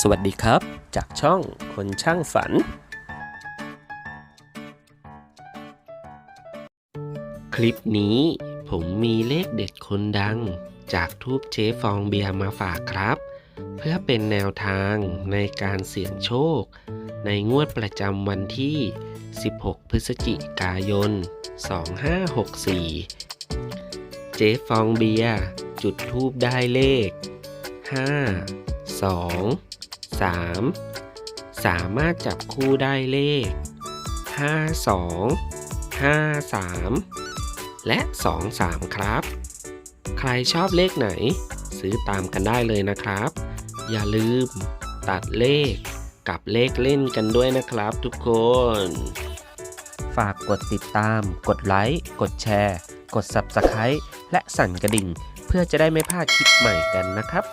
สวัสดีครับ จากช่องคนช่างฝัน คลิปนี้ผมมีเลขเด็ดคนดัง จากทูบเจ๊ฟองเบียร์มาฝากครับ เพื่อเป็นแนวทางในการเสี่ยงโชค ในงวดประจำวันที่ 16 พฤศจิกายน 2564 เจ๊ฟองเบียร์จุดทูบได้เลข 5 2 3 สามารถจับคู่ได้เลข 52 53 และ 23 ครับ ใครชอบเลขไหน ซื้อตามกันได้เลยนะครับ อย่าลืมตัดเลขกับเลขเล่นกันด้วยนะครับทุกคน ฝากกดติดตาม กดไลค์ กดแชร์ กด Subscribe และสั่นกระดิ่ง เพื่อจะได้ไม่พลาดคลิปใหม่กันนะครับ